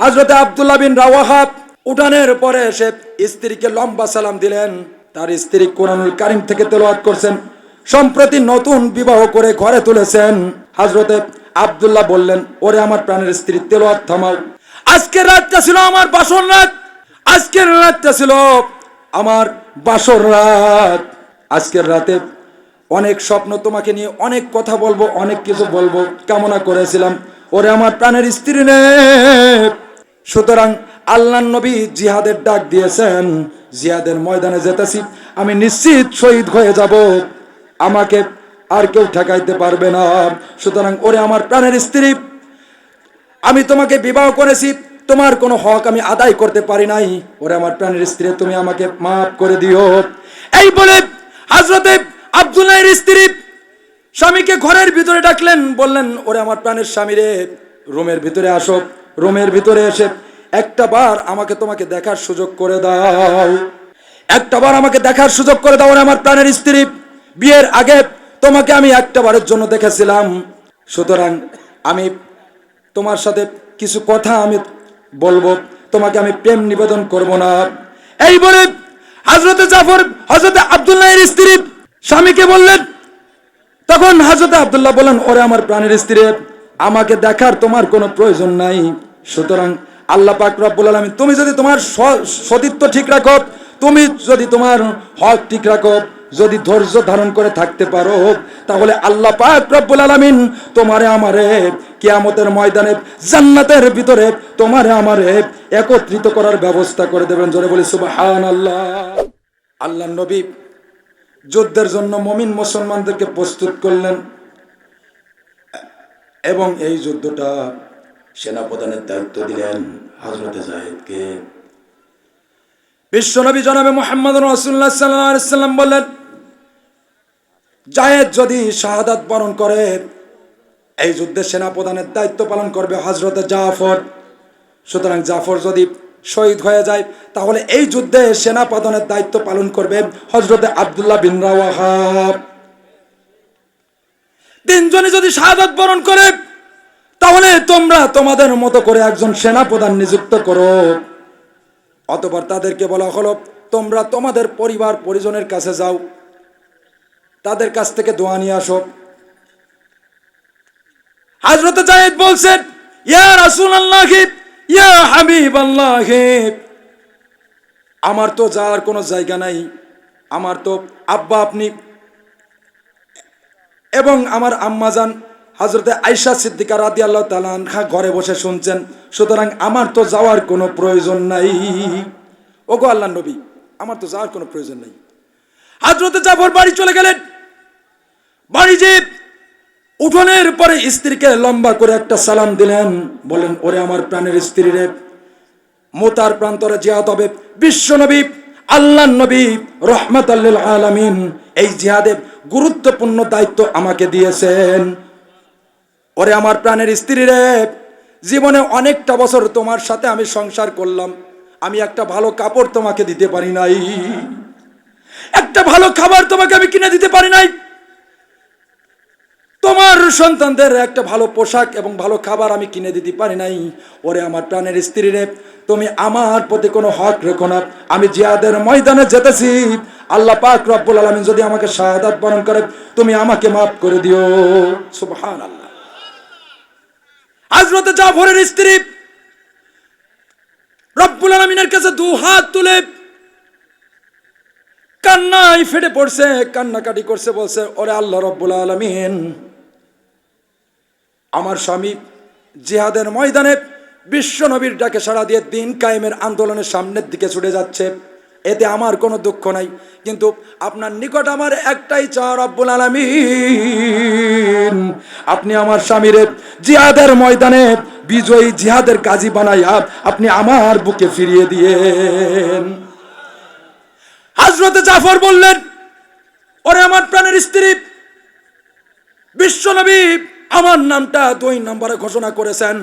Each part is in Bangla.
হজরত আবদুল্লাহ বিন রাওয়াহাব উঠানের পরে এসে স্ত্রীকে লম্বা সালাম দিলেন। তার স্ত্রী কোরআনুল কারিম থেকে তেলাওয়াত করছেন। সম্প্রতি নতুন বিবাহ করে ঘরে তুলেছেন। হজরতে আবদুল্লাহ বললেন, ওরে আমার প্রাণের স্ত্রী, তেলাওয়াত থামাও। আজকের রাতটা ছিল আমার বাসর রাত। আজকের রাতটা ছিল আমার বাসর রাত। আজকের রাতে অনেক স্বপ্ন তোমাকে নিয়ে অনেক কথা বলব, অনেক কিছু বলব। কামনা করেছিলাম। ওরে আমার প্রাণের স্ত্রী নে সুতরাং আল্লাহ নবী জিহাদের ডাক দিয়েছেন, জিহাদের ময়দানে যেতেছি, আমি নিশ্চিত শহীদ হয়ে যাব। আমাকে আর কেউ ঠেকাইতে পারবে না। সুতরাং ওরে আমার প্রাণের স্ত্রী, আমি তোমাকে বিবাহ করেছি, তোমার কোনো হক আমি আদায় করতে পারি নাই। ওরে আমার প্রাণের স্ত্রী, তুমি আমাকে মাফ করে দিও। এই বলে হাজরতে আব্দুল্লাহের স্ত্রী স্বামীকে ঘরের ভিতরে ডাকলেন, বললেন, ওরে আমার প্রাণের স্বামী রে, রুমের ভিতরে আসো। রুমের ভিতরে এসে একটা বার আমাকে তোমাকে দেখার সুযোগ করে দাও। একটা বার আমাকে দেখার সুযোগ করে দাও আমার প্রাণের স্ত্রী। বিয়ের আগে তোমাকে আমি একটা বারের জন্য দেখেছিলাম। সুতরাং আমি তোমার সাথে কিছু কথা আমি বলব। তোমাকে আমি প্রেম নিবেদন করব না। এই বলে হজরতে জাফর হজরতে আবদুল্লাহের স্ত্রী স্বামীকে বললেন, তখন হজরতে আবদুল্লাহ বলেন ওরে আমার প্রাণের স্ত্রী, আমাকে দেখার তোমার কোনো প্রয়োজন নাই। সুতরাং আল্লাহ পাক রব্বুল আলামিন, তুমি যদি তোমার সতীত্ব ঠিক রাখো, তুমি যদি তোমার হক ঠিক রাখো, যদি ধৈর্য ধারণ করে থাকতে পারো, তাহলে আল্লাহ পাক রব্বুল আলামিন তোমারে আমারে কিয়ামতের ময়দানে জান্নাতের ভিতরে তোমারে আমারে একত্রিত করার ব্যবস্থা করে দেবেন। জোরে বলি, সুবহানাল্লাহ। আল্লাহ নবী যুদ্ধের জন্য মমিন মুসলমানদেরকে প্রস্তুত করলেন এবং এই যুদ্ধটা সেনাপ্রধানের দায়িত্ব দিলেন হজরতে জাহেদকে বিশ্বনবী জনাবে মোহাম্মদ রসুল্লাহ সাল্লাম বললেন জাহেদ যদি শাহাদাত বরণ করে, এই যুদ্ধে সেনাপ্রধানের দায়িত্ব পালন করবে হজরতে জাফর। সুতরাং জাফর যদি শহীদ হয়ে যায়, তাহলে এই যুদ্ধে সেনা প্রধানের দায়িত্ব পালন করবে হজরতে আবদুল্লাহ বিন রাওয়াহাব তিনজনে যদি শাহাদাত বরণ করে তাহলে তোমরা তোমাদের মতো করে একজন সেনা প্রধান নিযুক্ত করো। অতপর তাদেরকে বলা হলো, তোমরা তোমাদের পরিবার পরিজনের কাছে যাও। তাদের কাছ থেকে দোয়া নিয়ে আসো। হাজরত জায়েদ বলছেন, ইয়া রাসূল আল্লাহ ইয়া হাবিব আল্লাহ আমার তো যাওয়ার কোনো জায়গা নাই। আমার তো আব্বা আপনি এবং আমার আম্মা আম্মাজান হজরতে আয়সা সিদ্দিকা রাদি আল্লাহ তালানহা ঘরে বসে শুনছেন, সুতরাং আমার তো যাওয়ার কোনো প্রয়োজন নাই। ওগো আল্লাহ নবী, আমার তো যাওয়ার কোনো প্রয়োজন নাই। হাজরতে জাফর বাড়ি চলে গেলেন। বাড়ি যে উঠোনের পরে স্ত্রীকে লম্বা করে একটা সালাম দিলেন বলেন ওরে আমার প্রাণের স্ত্রী রে, মোতার প্রান্তরে জিহাদ হবে। বিশ্ব নবী, আল্লাহ নবী রহমত আলামিন এই জিহাদের গুরুত্বপূর্ণ দায়িত্ব আমাকে দিয়েছেন। ওরে আমার প্রাণের স্ত্রী রে, জীবনে অনেকটা বছর তোমার সাথে আমি সংসার করলাম। আমি একটা ভালো কাপড় তোমাকে দিতে পারি নাই। একটা ভালো খাবার তোমাকে আমি কিনে দিতে পারি নাই। তোমার সন্তানদের একটা ভালো পোশাক এবং ভালো খাবার আমি কিনে দিতে পারি নাই। ওরে আমার প্রাণের স্ত্রী রে, তুমি আমার প্রতি কোনো হক রেখো না। আমি জিয়াদের ময়দানে যেতেছি। আল্লাহ পাক রব্বুল আলামিন যদি আমাকে শাহাদাত বরণ করে, তুমি আমাকে মাফ করে দিও। সুবহানাল্লাহ। হযরতে জাফরের স্ত্রী রব্বুল আলামিনের কাছে দু হাত তুলে কান্নায় ফেটে পড়ছে, কান্নাকাটি করছে, বলছে, ওরে আল্লাহ রব্বুল আলমিন, আমার স্বামী জিহাদের ময়দানে বিশ্ব নবীর ডাকে সাড়া দিয়ে দিন কায়েমের আন্দোলনের সামনের দিকে ছুটে যাচ্ছে। এতে আমার কোনো দুঃখ নাই। কিন্তু আপনার নিকট আমার একটাই চা রব্বুল আলমিন। আপনি আমার স্বামীরে জিহাদের ময়দানে বিজয়ী জিহাদের কাজী বানাইয়া আপনি আমার বুকে ফিরিয়ে দিয়েন। হাজরতে জাফর বললেন, ওরে আমার প্রাণের স্ত্রী, বিশ্বনবী আমার নামটা দুই নম্বরে ঘোষণা করেছেন।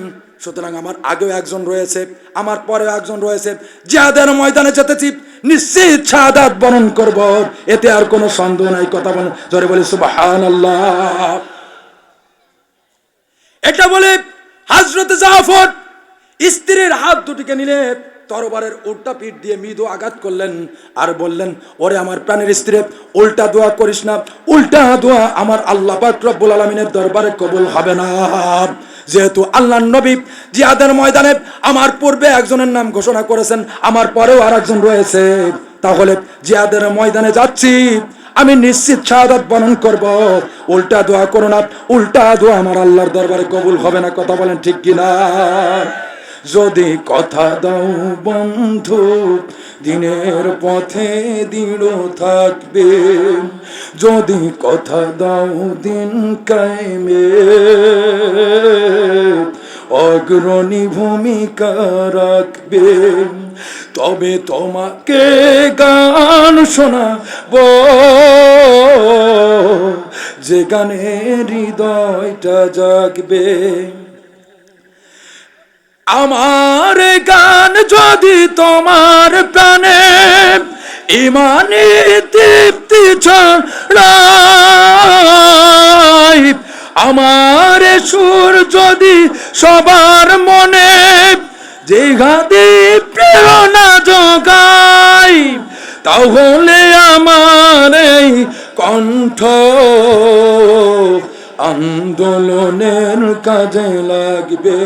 সুতরাং আমার আগেও একজন রয়েছে, আমার পরেও একজন রয়েছে। জিহাদের ময়দানে যেতেছি নিশ্চিত শাহাদাত বরণ করব। এতে আর কোনো সন্দেহ নাই, কথা বলে জোরে বলে সুবহানাল্লাহ। এটা বলে, হাজরত জাফর স্ত্রীর হাত দুটিকে নিলে তরবারের উল্টা পিঠ দিয়ে মৃদু আঘাত করলেন আর বললেন, ওরে আমার প্রাণের স্ত্রী, উল্টা দোয়া করিস না। উল্টা দোয়া আমার আল্লাহ রব্বুল আলমিনের দরবারে কবুল হবে না। যেহেতু আল্লাহ নবী জিয়াদের ময়দানে আমার পূর্বে একজনের নাম ঘোষণা করেছেন, আমার পরেও আর একজন রয়েছে। তাহলে জিয়াদের ময়দানে যাচ্ছি। আমি নিশ্চিত শাহাদাত বরণ করব। উল্টা দোয়া করো না উল্টা দোয়া আমার আল্লাহর দরবারে কবুল হবে না। কথা বলেন ঠিক কিনা? যদি কথা দাও বন্ধু, দিনের পথে দৃঢ় থাকবে। যদি কথা দাও দিন কায়েমে, অগ্রণী ভূমিকা রাখবে। তবে তোমাকে গান শোনাব। যে গানে হৃদয়টা জাগবে। আমার গান যদি তোমার প্রাণে ইমানে তৃপ্তি আমার সুর যদি সবার মনে যে গাদি প্রেরণা যোগায়, তাহলে আমার এই কণ্ঠ আন্দোলনের কাজে লাগবে।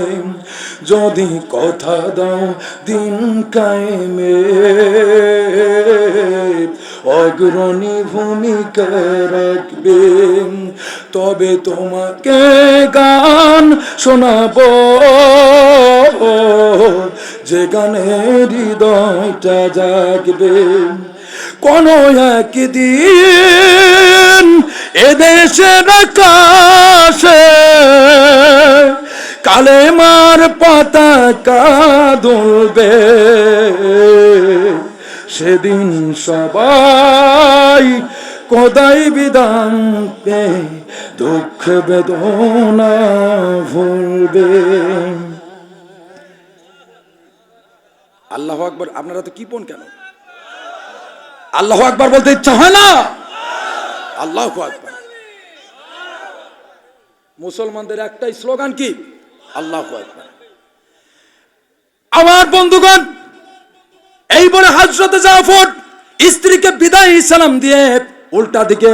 যদি কথা দাও, দিন কায়েমে। অগ্রণী ভূমিকা রাখবে। তবে তোমাকে গান শোনাব। যে গানে হৃদয়টা জাগবে। কোন একদিন এদেশের আকাশে কালেমার পতাকা দুলবে সেদিন সবাই কোদাই বিধান দুঃখ বেদনা ভুলবে। আল্লাহ আকবর, আপনারা তো কি পন কেন? আল্লাহ আকবর বলতে ইচ্ছা হয় না? আল্লাহ আকবর। মুসলমানদের একটাই স্লোগান কি? আল্লাহ আমার বন্ধুগণ, এই বলে হাজরতে জাফর স্ত্রীকে বিদায় সালাম দিয়ে উল্টা দিকে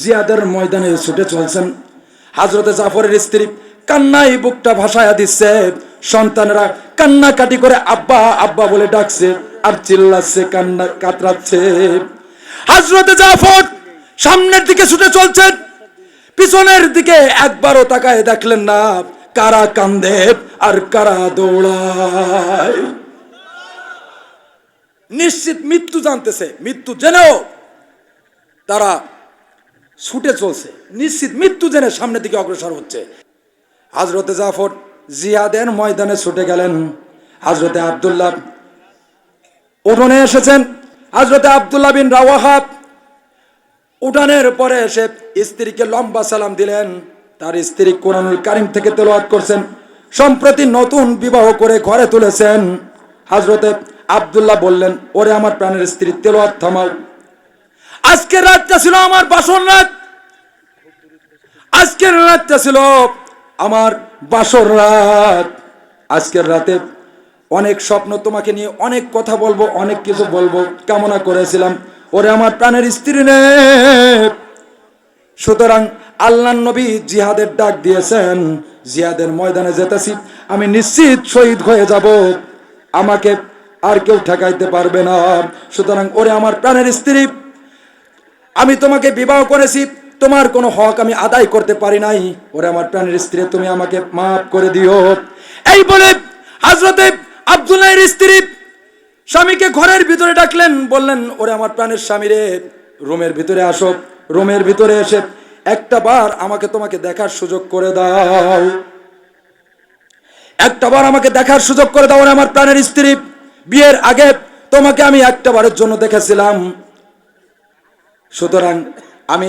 জিয়াদের ময়দানে ছুটে চলছেন। হাজরতে জাফরের স্ত্রী বুকটা ভাসায়া দিচ্ছে। কান্নাকাটি করে আব্বা আব্বা বলে ডাকছে আর চিল্লাচ্ছে, কান্না, কাতরাচ্ছে। হাজরতে জাফর সামনের দিকে ছুটে চলছেন। পিছনের দিকে একবারও তাকায় দেখলেন না। কারা কান্দে আর কারা দৌড়ায়? নিশ্চিত মৃত্যু জানতেছে, মৃত্যু জেনেও তারা ছুটে চলছে। নিশ্চিত মৃত্যু জেনে সামনের দিকে অগ্রসর হচ্ছে। হাজরতে জাফর জিয়াদের ময়দানে ছুটে গেলেন। হাজরতে আবদুল্লাহ উঠোনে এসেছেন। হাজরতে আবদুল্লাহ বিন রাওয়াহাব উঠানের পরে এসে স্ত্রীকে লম্বা সালাম দিলেন। তার স্ত্রী কোরআনুল কারিম থেকে তেলাওয়াত করছেন, সম্প্রতি নতুন বিবাহ করে ঘরে তুলেছেন। হাজরতে আবদুল্লাহ বললেন, ওরে আমার প্রাণের স্ত্রী, তেলাওয়াত থামাও। আজকের রাতটা ছিল আমার বাসন রাত। আজকের রাতটা ছিল আমার বাসর রাত। আজকের রাতে অনেক স্বপ্ন তোমাকে নিয়ে অনেক কথা বলব, অনেক কিছু বলব। কামনা করেছিলাম, ওরে আমার প্রাণের স্ত্রী নে সুতরাং আল্লাহ নবী জিহাদের ডাক দিয়েছেন, জিহাদের ময়দানে যেতেছি, আমি নিশ্চিত শহীদ হয়ে যাব। আমাকে আর কেউ ঠেকাইতে পারবে না। সুতরাং ওরে আমার প্রাণের স্ত্রী, আমি তোমাকে বিবাহ করেছি, তোমার কোনো হক আমি আদায় করতে পারি নাই। ওরে আমার প্রাণের স্ত্রী, তুমি আমাকে মাফ করে দিও। এই বলে হাজরতে আব্দুল্লাহের স্ত্রী স্বামীকে ঘরের ভিতরে ডাকলেন, বললেন, ওরে আমার প্রাণের স্বামী রে, রুমের ভিতরে আসো। রুমের ভিতরে এসে একটা বার আমাকে তোমাকে দেখার সুযোগ করে দাও। একটা বার আমাকে দেখার সুযোগ করে দাও আমার প্রাণের স্ত্রী। বিয়ের আগে তোমাকে আমি একটা বারের জন্য দেখেছিলাম। সুতরাং আমি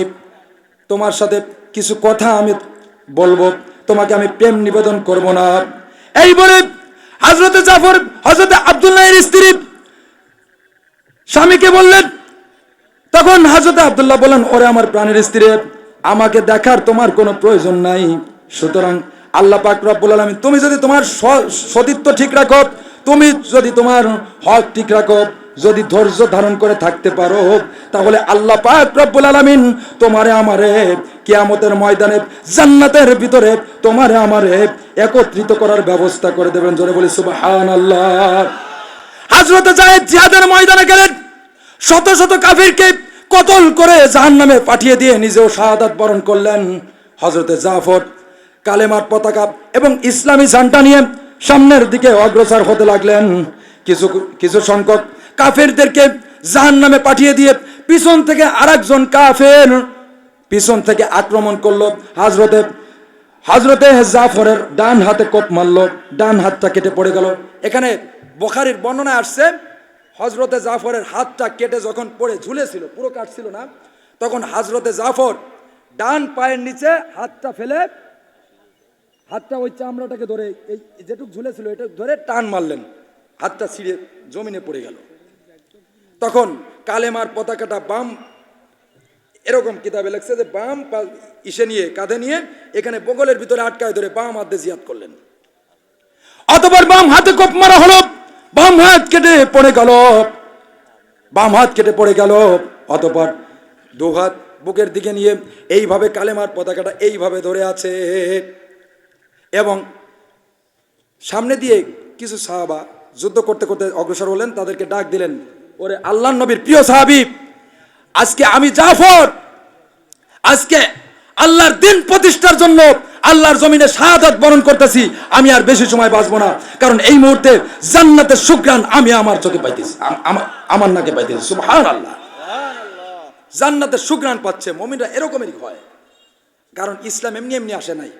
তোমার সাথে কিছু কথা আমি বলব, তোমাকে আমি প্রেম নিবেদন করব না। এই বলে হজরতে জাফর হজরতে আবদুল্লাহের স্ত্রী স্বামীকে বললেন তখন হজরতে আবদুল্লাহ বলেন, ওরে আমার প্রাণের স্ত্রী, আমাকে দেখার তোমার কোনো প্রয়োজন নাই। সুতরাং আল্লাহ পাক রব্বুল আলামিন, তুমি যদি তোমার সতীত্ব ঠিক রাখো, তুমি যদি তোমার হক ঠিক রাখো, যদি ধৈর্য ধারণ করে থাকতে পারো, তাহলে আল্লাহ পাক রব্বুল আলামিন তোমারে আমারে কিয়ামতের ময়দানে জান্নাতের ভিতরে তোমারে আমারে একত্রিত করার ব্যবস্থা করে দেবেন। জোরে বলি, সুবহানাল্লাহ। হাজরতে জায়েদ জিহাদের ময়দানে গেলেন। শত শত কাফিরকে কতল করে জাহান্নামে পাঠিয়ে দিয়ে নিজেও শাহাদাত বরণ করলেন হজরতে জাফর। কালেমার পতাকা এবং ইসলামী ঝান্ডা নিয়ে সামনের দিকে অগ্রসর হতে লাগলেন। কিছু কিছু সংখ্যক কাফেরদেরকে জাহান্নামে পাঠিয়ে দিয়ে পিছন থেকে আরেকজন কাফের পিছন থেকে আক্রমণ করল। হাজরতে হাজরতে জাফরের ডান হাতে কোপ মারলো, ডান হাতটা কেটে পড়ে গেল। এখানে বোখারির বর্ণনা আসছে হজরতে জাফরের হাতটা কেটে যখন পড়ে ঝুলেছিল, পুরো কাটছিল না, তখন হজরতে জাফর ডান পায়ের নিচে হাতটা ফেলে, হাতটা ওই চামড়াটাকে ধরে, এই যেটুক ঝুলেছিল এটা ধরে টান মারলেন। হাতটা ছিঁড়ে জমিনে পড়ে গেল। তখন কালেমার পতাকাটা বাম, এরকম কিতাবে লেখছে যে বাম ইসে নিয়ে, কাঁধে নিয়ে এখানে বগলের ভিতরে আটকায় ধরে বাম হাত জিয়াদ করলেন। অতবার বাম হাতে কোপ মারা হলো। বাম হাত কেটে পড়ে গেল। বাম হাত কেটে পড়ে গেল। অতপর দু হাত বুকের দিকে নিয়ে এইভাবে কালেমার পতাকাটা এইভাবে ধরে আছে। এবং সামনে দিয়ে কিছু সাহাবা যুদ্ধ করতে করতে অগ্রসর হলেন, তাদেরকে ডাক দিলেন, ওরে আল্লাহ নবীর প্রিয় সাহাবি, আজকে আমি জাফর, আজকে আল্লাহর দিন প্রতিষ্ঠার জন্য আল্লাহর জমিনে শাহাদাত বরণ করতেছি, আমি আর বেশি সময় বাঁচবো না। কারণ এই মুহূর্তে জান্নাতের সুগ্রাণ আমি আমার চোখে পাইতেছি আমার নাকে পাইতেছি। সুবহান আল্লাহ জান্নাতের সুগ্রাণ পাচ্ছে, মমিনরা এরকমেরই হয়। কারণ ইসলাম এমনি এমনি আসে নাই।